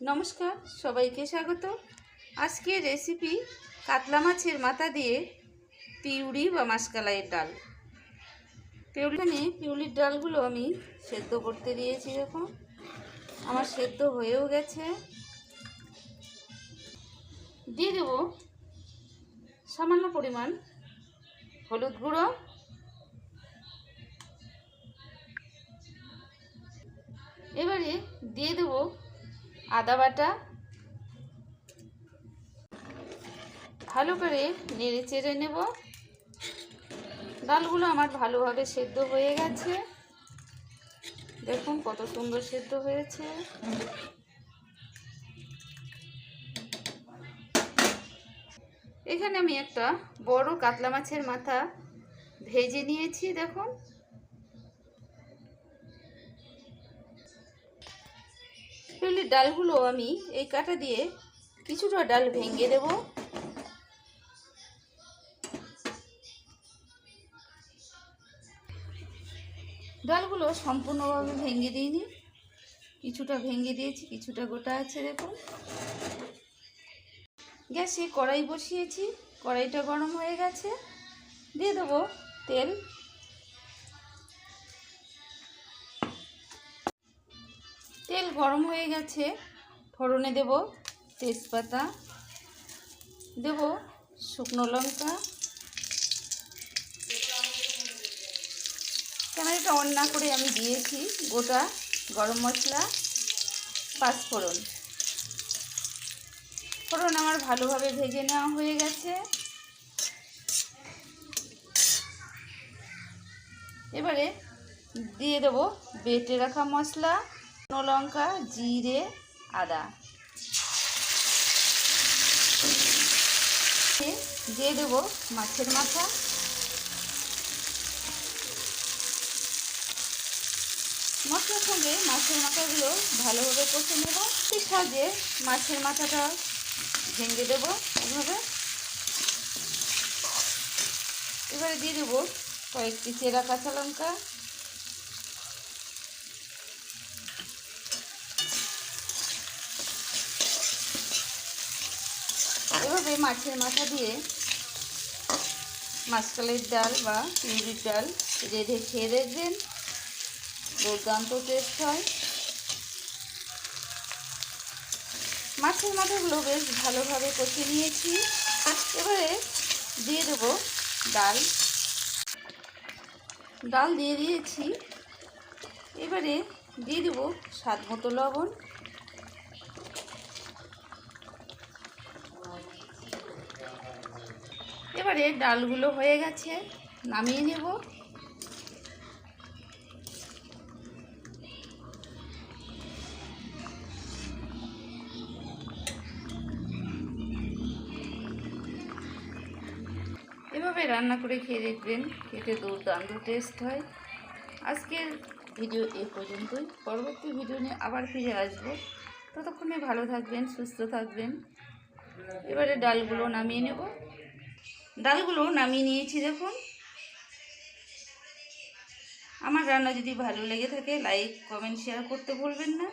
নমস্কার, সবাইকে স্বাগত। আজকে রেসিপি কাতলা মাছের মাথা দিয়ে পিউরি বা মাসকালাইয়ের ডাল। পিউরি পিউলির ডালগুলো আমি সেদ্ধ করতে দিয়েছি দেখুন আমার সেদ্ধ হয়েও গেছে। দিয়ে দেব সামান্য পরিমাণ হলুদ গুঁড়ো। এবারে দিয়ে দেব আদা বাটা। ভালো করে নেড়ে চেড়ে নেব। ডালগুলো আমার ভালোভাবে সেদ্ধ হয়ে গেছে। দেখুন কত সুন্দর সেদ্ধ হয়েছে। এখানে আমি একটা বড় কাতলা মাছের মাথা ভেজে নিয়েছি, দেখুন। পিউলির ডালগুলো আমি এই কাটা দিয়ে কিছুটা ডাল ভেঙে দেব। ডালগুলো সম্পূর্ণভাবে ভেঙে দিইনি। কিছুটা ভেঙে দিয়েছি, কিছুটা গোটা আছে দেখুন। গ্যাসে কড়াই বসিয়েছি, কড়াইটা গরম হয়ে গেছে। দিয়ে দেবো তেল। তেল গরম হয়ে গেছে। ফোড়নে দেব তেজপাতা, দেব শুকনো লঙ্কা। ক্যামেরাটা অন না করে আমি দিয়েছি গোটা গরম মশলা পাঁচফোড়ন ফোড়ন আমার ভালোভাবে ভেজে নেওয়া হয়ে গেছে। এবারে দিয়ে দেবো বেটে রাখা মশলা। লঙ্কা, জিরে, আদা। দিয়ে দেবো মাছের মাথা। মশলার সঙ্গে মাছের মাথাগুলো ভালোভাবে কষে নেব। সেই সাহায্যে মাছের মাথাটা ভেঙে দেবো এভাবে। এবারে দিয়ে দেবো কয়েকটি চেরা কাঁচা লঙ্কা। এভাবে মাছের মাথা দিয়ে মাছকালের ডাল বা চিংড়ির ডাল রেঁধে খেয়ে দেখবেন। দুর্দান্ত টেস্ট হয়। মাছের মাথাগুলো বেশ ভালোভাবে কষে নিয়েছি। এবারে দিয়ে দেবো ডাল। ডাল দিয়ে দিয়েছি। এবারে দিয়ে দেবো স্বাদ মতো লবণ। এবারে ডালগুলো হয়ে গেছে, নামিয়ে নেব। এভাবে রান্না করে খেয়ে দেখবেন, খেতে দুর্দান্ত টেস্ট হয়। আজকের ভিডিও এ পর্যন্তই। পরবর্তী ভিডিও নিয়ে আবার ফিরে আসব। ততক্ষণে ভালো থাকবেন, সুস্থ থাকবেন। এবারে ডালগুলো নামিয়ে নেব। ডালগুলো নামিয়ে নিয়েছি দেখুন। আমার রান্না যদি ভালো লেগে থাকে লাইক কমেন্ট শেয়ার করতে ভুলবেন না।